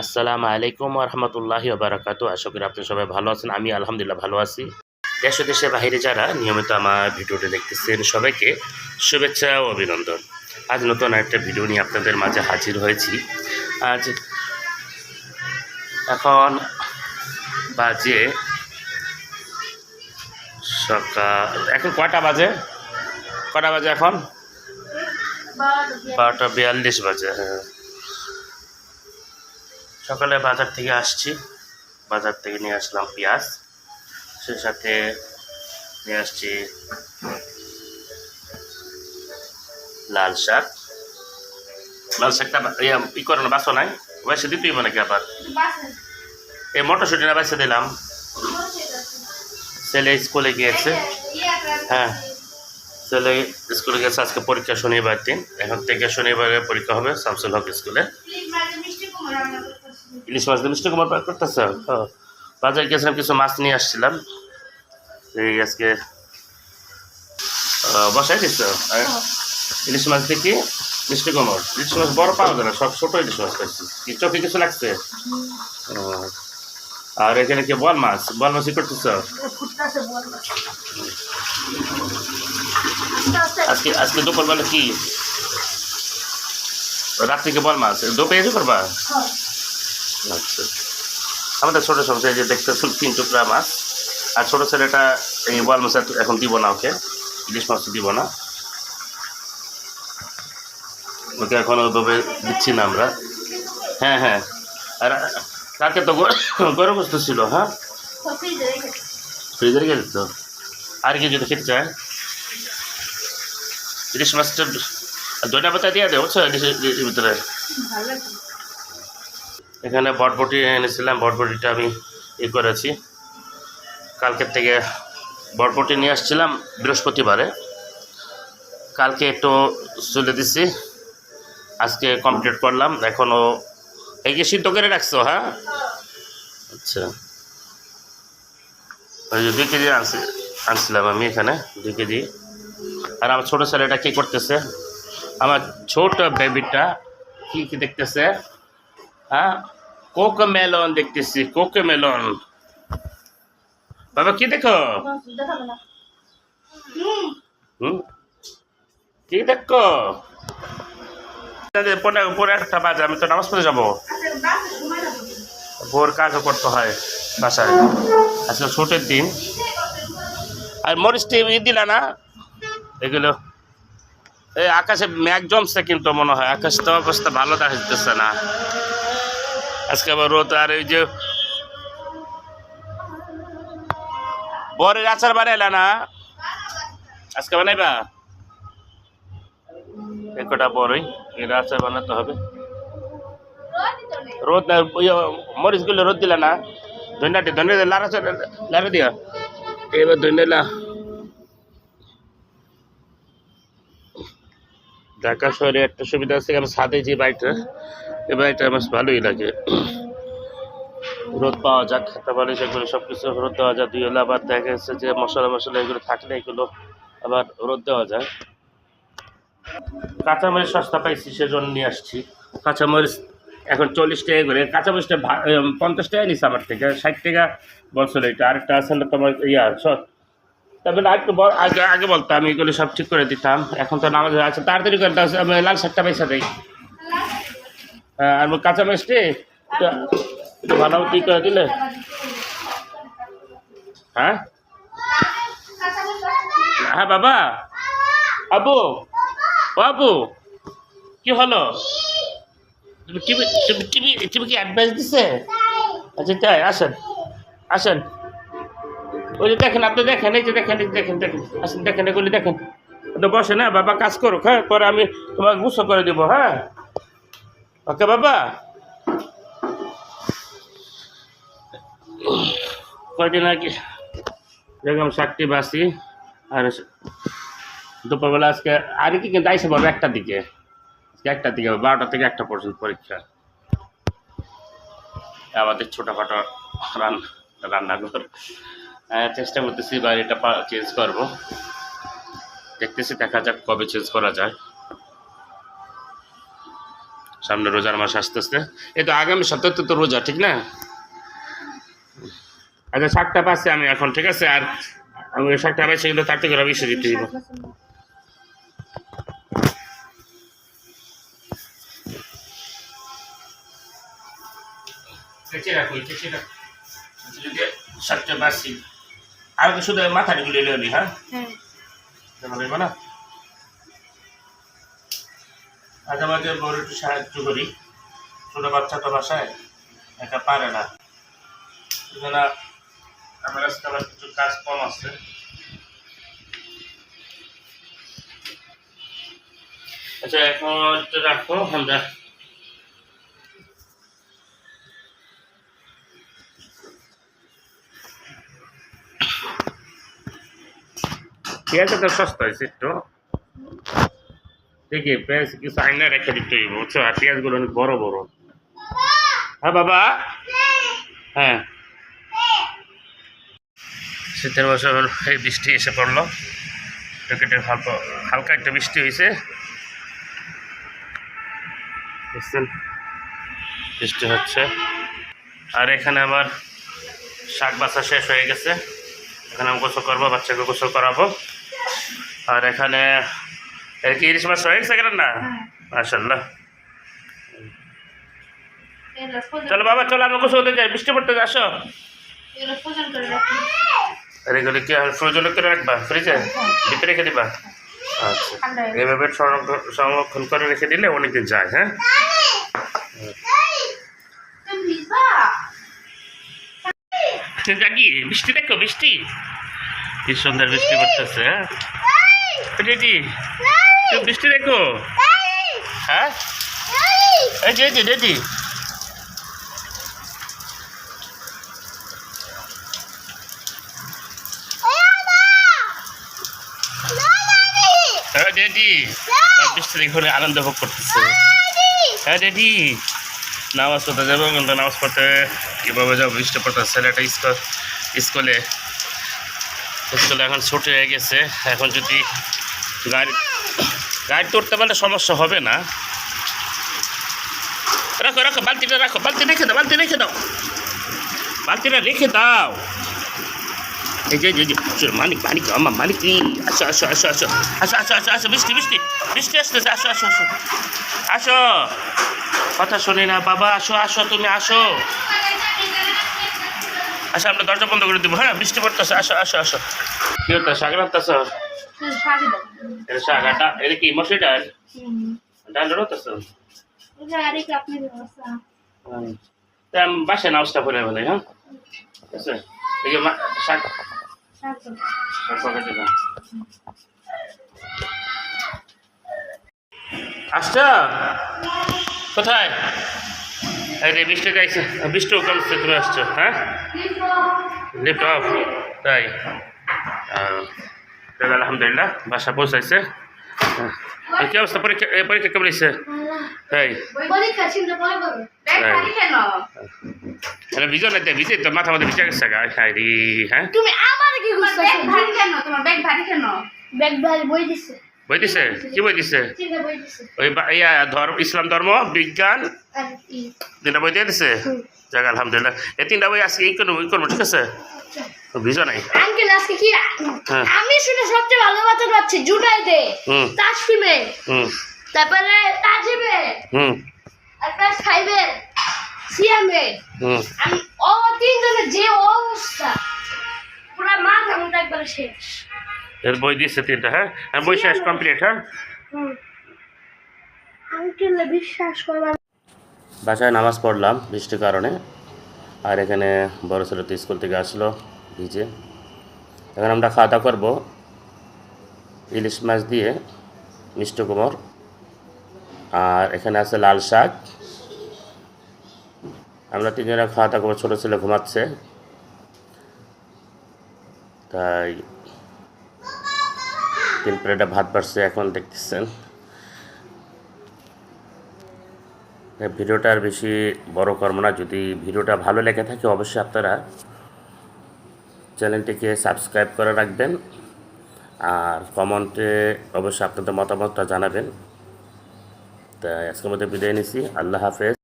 আসসালামু আলাইকুম রহমতুল্লাহি বারাকাতু আশা করি আপনি সবাই ভালো আছেন আমি আলহামদুলিল্লাহ ভালো আছি। দেশ দেশের বাইরে যারা নিয়মিত আমার ভিডিওটি দেখতেছেন সবাইকে শুভেচ্ছা ও অভিনন্দন। আজ নতুন একটা ভিডিও নিয়ে আপনাদের মাঝে হাজির হয়েছি। আজ এখন বাজে সকাল এখন কটা বাজে? কটা বাজে এখন? বারোটা বিয়াল্লিশ বাজে হ্যাঁ। সকালে বাজার থেকে আসছি। বাজার থেকে নিয়ে আসলাম পেঁয়াজ। সেই সাথে নিয়ে আসছি লাল শাক। লাল শাকটা ই করে না বাসো নাই। বাইসে দিতেই হবে নাকি আবার? এই মটরশুটি না বাইসে দিলাম। ছেলে স্কুলে গিয়েছে। হ্যাঁ। ছেলে স্কুলে গেছে আজকে পরীক্ষা শনিবার দিন। এখন থেকে শনিবারে পরীক্ষা হবে শামসুল হক স্কুলে। ইলিশ মাছ দিয়ে মিষ্টি কুমার পাক করতেছ? বাজারে গেছিলাম কিছু মাছ নিয়ে আসছিলাম। এই আজকে বসাই দিচ্ছ ইলিশ মাছ দেখি মিষ্টি কুমার ইলিশ মাছ বড় পাওয়া যায় না সব ছোট ইলিশ মাছ পাইছি কি চোখে কিছু লাগছে? আর এখানে কি বল মাছ? বল মাছই করতেছ? আজকে আজকে দুপুরবেলা কি? রাত্রি কি বল মাছ? দুপুরে এসে করবা? আচ্ছা। আমাদের ছোটো এই যে দেখতে তিন টুকরা মাছ আর ছোটো ছেলেটা এই ওয়াল মাছ এখন দিব না ওকে ইলিশ মাছ দিব না। ওকে এখন ওইভাবে দিচ্ছি না আমরা। হ্যাঁ হ্যাঁ। আর কালকে তো গর- গরম বস্তু ছিল হ্যাঁ? ফ্রিজে রেখে দিত। আর কি যদি খেতে চায়? ইলিশ মাছটা দুইটা পাতা দিয়ে দেবো ভিতরে। এখানে বটবটি এনেছিলাম, বটবটিটা আমি ই করেছি। কালকের থেকে বটবটি নিয়ে আসছিলাম বৃহস্পতিবারে। কালকে একটু চলে দিছি, আজকে কমপ্লিট করলাম এখনও এই যে সিদ্ধ করে রাখছো হ্যাঁ? আচ্ছা। ওই যে দুই কেজি আনছি, আনছিলাম আমি এখানে, দুই কেজি। আর আমার ছোটো ছেলেটা কী করতেছে? আমার ছোট বেবিটা কী কী দেখতেছে? হ্যাঁ? কোক মেলন দেখতেছি, কোক মেলন। বাবা, কি দেখো? কি দেখো? পরে পরে একটা বাজে, আমি তো নামাজ পড়ে যাব। ভোর কাজও করতে হয় বাসায়। আজকে ছোটের দিন। আর মরিচ টিভি দিলা না? এগুলো। এই আকাশে মেঘ জমছে কিন্তু মনে হয়। আকাশ তো অবস্থা ভালো দেখা যেতেছে না। আজকে আবার রোদ আর এই যে বরের আচার বানাইলা না আজকে বানাইবা একটা বড়ই এর আচার বানাতে হবে রোদ না ওই মরিচগুলো রোদ দিলা না ধন্যাটি ধন্যা লারা লারা দিয়া এবার ধন্যা ঢাকা শহরে একটা সুবিধা আছে আমি ছাদে যে বাড়িটা এই বাড়িটা আমার ভালোই লাগে। রোদ পাওয়া যাক খাতা বালিশ এগুলো সব কিছু রোদ দেওয়া যায় দুই হলে আবার দেখা যাচ্ছে যে মশলা মশলা এগুলো থাকলে এগুলো আবার রোদ দেওয়া যায়। কাঁচামরিচ সস্তা পাইছি, সেজন্য নিয়ে আসছি। কাঁচামরিচ এখন চল্লিশ টাকা করে, কাঁচামরিচটা পঞ্চাশ টাকা নিচ্ছে আমার থেকে, ষাট টাকা বলছিল এটা আরেকটা আছে তোমার, ইয়া তারপরে বল- আগে আগে বলতাম আমি এগুলো সব ঠিক করে দিতাম। এখন তো নামাজ আছে তাড়াতাড়ি করে আমি লাল শাকটা দেই। হ্যাঁ, আর কাঁচা একটু- একটু ভালো ঠিক করে দিলে? হ্যাঁ? হ্যাঁ বাবা। আবু। ও আবু কি হলো? তুমি টিভি টিভি টিভি কি অ্যাডভাইস দিছে? আচ্ছা তাই আসেন। আসেন। ওই যে দেখেন আপনি দেখেন, এই যে দেখেন দেখেন দেখেন, আসেন, দেখেন, এগুলি দেখেন। তো বসে না বাবা কাজ করুক হ্যাঁ পরে আমি তোমাকে গুছো করে দেবো হ্যাঁ। ওকে, বাবা। কয়দিন আগে দেখলাম শাকটি বাসি, আর দুপুরবেলা আজকে, আর কি কিন্তু আইসে পারব একটার দিকে। একটার দিকে, বারোটা থেকে একটা পর্যন্ত পরীক্ষা। আমাদের ছোটোখাটো রান রান্নাঘর। চেষ্টা করতেছি বাড়িটা চেঞ্জ করব। দেখতেছি, দেখা যাক কবে চেঞ্জ করা যায়। সামনে রোজার মাস আস্তে আস্তে এই তো আগামী সপ্তাহে তো রোজা, ঠিক না? আচ্ছা শাকটা পাচ্ছি আমি এখন, ঠিক আছে? আর আমি শাকটা পাইছি কিন্তু তার থেকে বেশি দিতে দিব রাখো রাখো। শাকটা আর তো শুধু মাথাটা গুলে নিবি হ্যাঁ? হ্যাঁ। যেমন হইব না মাঝে মাঝে বড় একটু সাহায্য করি। ছোট বাচ্চা তো বাসায় একা পারে না। সেজন্য আমার আজকে আবার কিছু কাজ কম আছে। আচ্ছা এখন রাখো আমরা পেঁয়াজটা তো সস্তা হয়েছে একটু দেখি পেঁয়াজ কিছু আইনা রেখে দিতে হইব, বুঝছ? আর পেঁয়াজগুলো অনেক বড় বড়। হ্যাঁ বাবা? হ্যাঁ। শীতের বছর এই বৃষ্টি এসে পড়ল। টুকেটে হালকা হালকা একটা বৃষ্টি হয়েছে বুঝছেন বৃষ্টি হচ্ছে। আর এখানে আমার শাক বাছা শেষ হয়ে গেছে। এখানে আমি গোসল করব, বাচ্চাকে গোসল করাবো। আর এখানে কি ইলিশ মাছ হয়ে গেছে না? এগুলো ফোজন। চলো বাবা চলো গোসল হতে যাই। বৃষ্টি পড়তে আসো আর এগুলো কি ফ্রোজনে করে রাখবা? ফ্রিজে? ভিতরে রেখে দিবা? আচ্ছা। হয়ে এইভাবে সংরক্ষণ- করে রেখে দিলে অনেকদিন যায় হ্যাঁ? জাগি? বৃষ্টি দেখো বৃষ্টি। কি সুন্দর বৃষ্টি পড়তেছে হ্যাঁ? তুমি বৃষ্টি দেখো হ্যাঁ? এই যে হ্যাঁ বৃষ্টি দেখে আনন্দ ভোগ করতেছে। হ্যাঁ রেডি নামাজ পড়তে যাব কিন্তু নামাজ পড়তে কীভাবে যাব বৃষ্টি পড়তে ছেলেটা স্কুল স্কুলে। স্কুলে এখন ছুটি হয়ে গেছে এখন যদি গাড়ি গাড়ি তুলতে পারলে সমস্যা হবে না রাখো রাখো বালতিটা রাখো বালতি রেখে দাও বালতি রেখে দাও বালতিটা রেখে দাও এই যে এই যে আমার মানিক নি আসো আসো আসো আসো আসো আসো আসো আসো বৃষ্টি বৃষ্টি বৃষ্টি আসতেছে আসো আসো আসো আসো কথা শুনি না বাবা আসো আসো তুমি আসো আসো আমরা দরজা বন্ধ করে দেবো। হ্যাঁ বৃষ্টি পড়তেছে আসো আসো আসো। কি হতো শাক রাখতেছ এটা শাক আটা এটা কি মসুরি ডাল? ডাল রতেছ তা নাউসটা করে ফেলে হ্যাঁ? ঠিক আছে? এই যে মা- শাক। শাক দাও। শাক পকেটে দাও। আসছ? কোথায়? এই রে বৃষ্টি যাইছে বৃষ্টিও কমছে তুমি আসছো হ্যাঁ? লিফট অফ তাই যাক, আলহামদুলিল্লাহ বাসা পৌঁছাইছে। হ্যাঁ। আর কি অবস্থা পরীক্ষা এ, পরীক্ষা কেমন হয়েছে তাই। পরীক্ষা চিন্তা পরে করবে তাই। পারি কেন? ভিজো না ভিজে তো মাথা মধ্যে ভিজে গেছে রে হ্যাঁ? তুমি আবার কি ব্যাগ ভারী কেন? তোমার ব্যাগ ভারী কেন? ব্যাগ ভারী বই দিছে। বই দিছে কি বই দিছে ওই ইয়া ধর্ম ইসলাম ধর্ম বিজ্ঞান? তিনটা বই দিয়ে দিছে। যাক আলহামদুলিল্লাহ। এই তিনটা বই আজকে এই করব এই করব ঠিক আছে? ভিজো নাই? আঙ্কেল আজকে কি হ্যাঁ। আমি শুনে সবচেয়ে ভালো বাচ্চা পাচ্ছি জুনাইদে হুম। তাসফিমে তারপরে তাজিবে হুম। আর প্লাস ফাইভে সিয়ামে। হুম। আমি ও তিনজনের যে অবস্থা পুরা মাথা মুন্ডা একবারে শেষ। এর বই দিয়েছে তিনটা হ্যাঁ? আর বই শেষ কমপ্লিট হ্যাঁ? আঙ্কেল বিশ্বাস বাসায় নামাজ পড়লাম বৃষ্টির কারণে। আর এখানে বড় ছেলে তো স্কুল থেকে আসলো ভিজে। এখন আমরা খাওয়া দাওয়া করব ইলিশ মাছ দিয়ে মিষ্টি কুমোর। আর এখানে আছে লাল শাক। আমরা তিনজনে খাওয়া দাওয়া করব ছোটো ছেলে ঘুমাচ্ছে। তাই তিন প্লেটে ভাত বাড়ছে, এখন দেখতেছেন। ভিডিওটা বেশি বড় করব না, যদি ভিডিওটা ভালো লেগে থাকে অবশ্যই আপনারা চ্যানেলটিকে সাবস্ক্রাইব করে রাখবেন, আর কমেন্টে অবশ্যই আপনাদের মতামতটা জানাবেন। তা আজকের মধ্যে বিদায় নিছি, আল্লাহ হাফেজ।